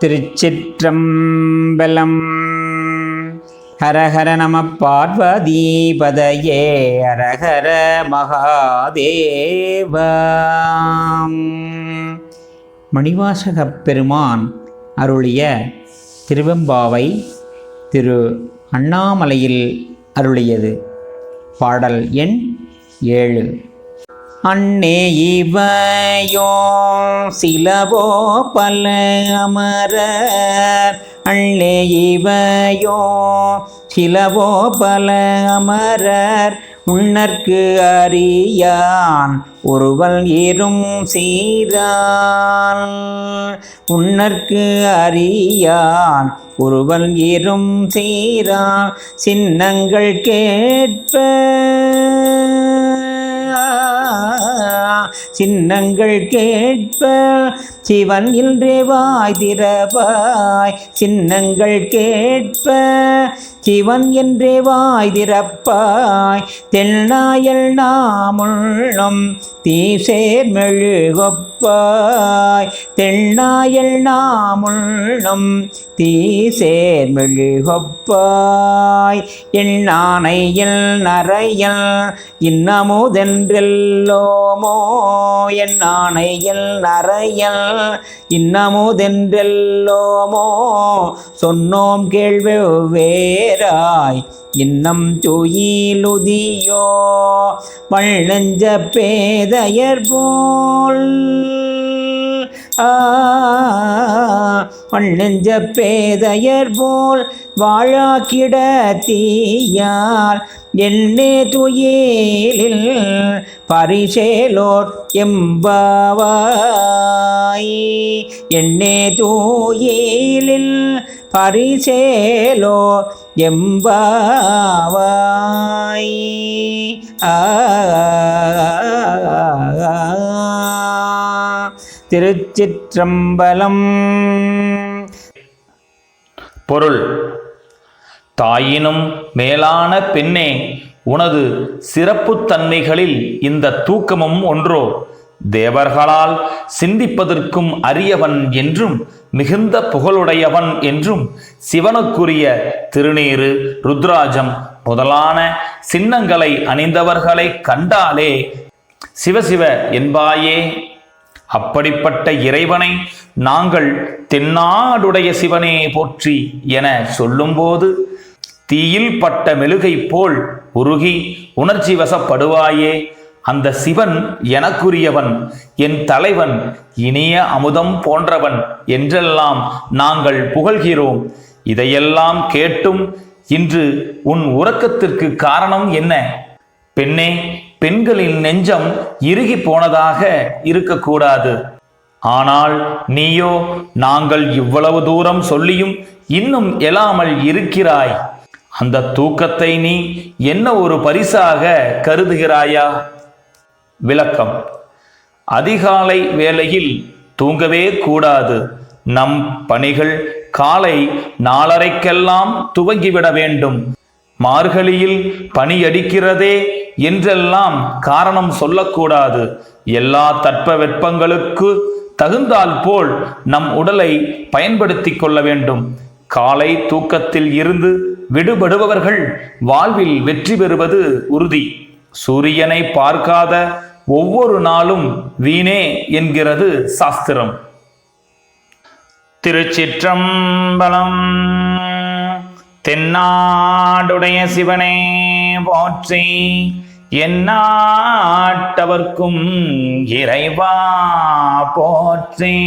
திருச்சிற்றம்பலம். ஹரஹர நம பார்வதீபதையே ஹரஹர மகாதேவாம் மணிவாசகப் பெருமான் அருளிய திருவெம்பாவை திரு அண்ணாமலையில் அருளியது. பாடல் எண் ஏழு. அன்னே இவையோ சிலவோ பல அமரர். அண்ணே இவையோ சிலவோ பல அமரர். உன்னற்கு அறியான் ஒருவல் ஏறும் சீரான். உன்னற்கு அறியான் ஒருவன் ஏறும் சீரான். சின்னங்கள் கேட்ப சின்னங்கள் கேட்ப சிவன் இன்றே வாய் திறவாய். சின்னங்கள் கேட்ப சிவன் என்றே வாய்திறப்பாய் தென்னாயல் நாமுள்ளும் தீசேர் மெழுகொப்பாய். தென்னாயல் நாமுள்ளும் தீசேர் மெழுகொப்பாய். எண்ணானையில் நரையல் இன்னமுதென்றெல்லோமோ. எண்ணானையில் நரையல் இன்னமுதென்றெல்லோமோ. சொன்னோம் கேள்வி பேராய் இன்னம் துயிலுதியோ வள்ளஞ்ச பேதையர் போல். வண்ணெஞ்ச பேதையர் போல் வாழா தீயார் என்னே துயிலில் பரிசேலோர் எம்பாவாய். என்னே தூயிலில் பரிசேலோர் எம்பாவாய் ஆ திருச்சிற்றம்பலம். பொருள். தாயினும் மேலான பெண்ணே உனது சிறப்புத்தன்மைகளில் இந்த தூக்கமும் ஒன்றோ. தேவர்களால் சிந்திப்பதற்கும் அரியவன் என்றும் மிகுந்த புகழுடையவன் என்றும் சிவனுக்குரிய திருநீறு ருத்ராஜம் முதலான சின்னங்களை அணிந்தவர்களை கண்டாலே சிவசிவ என்பாயே. அப்படிப்பட்ட இறைவனை நாங்கள் தென்னாடுடைய சிவனே போற்றி என சொல்லும்போது தீயில் பட்ட மெழுகை போல் உருகி உணர்ச்சி வசப்படுவாயே. அந்த சிவன் எனக்குரியவன் என் தலைவன் இனிய அமுதம் போன்றவன் என்றெல்லாம் நாங்கள் புகழ்கிறோம். இதையெல்லாம் கேட்டும் இன்று உன் உறக்கத்திற்கு காரணம் என்ன? பெண்ணே பெண்களின் நெஞ்சம் இறுகி போனதாக இருக்கக்கூடாது. ஆனால் நீயோ நாங்கள் இவ்வளவு தூரம் சொல்லியும் இன்னும் எழாமல் இருக்கிறாய். அந்த தூக்கத்தை நீ என்ன ஒரு பரிசாக கருதுகிறாயா? விளக்கம். அதிகாலை வேளையில் தூங்கவே கூடாது. நம் பணிகள் காலை நாலரைக்கெல்லாம் துவங்கிவிட வேண்டும். மார்கழியில் பனியடிக்கிறதே என்றெல்லாம் காரணம் சொல்லக்கூடாது. எல்லா தட்பவெப்பங்களுக்கு தகுந்தால் போல் நம் உடலை பயன்படுத்தி கொள்ள வேண்டும். காலை தூக்கத்தில் இருந்து விடுபடுபவர்கள் வாழ்வில் வெற்றி பெறுவது உறுதி. சூரியனை பார்க்காத ஒவ்வொரு நாளும் வீணே என்கிறது சாஸ்திரம். திருச்சிற்றம்பலம் தென்னாடுடைய சிவனே போற்றி என்னாட்டவர்க்கும் இறைவா போற்றி.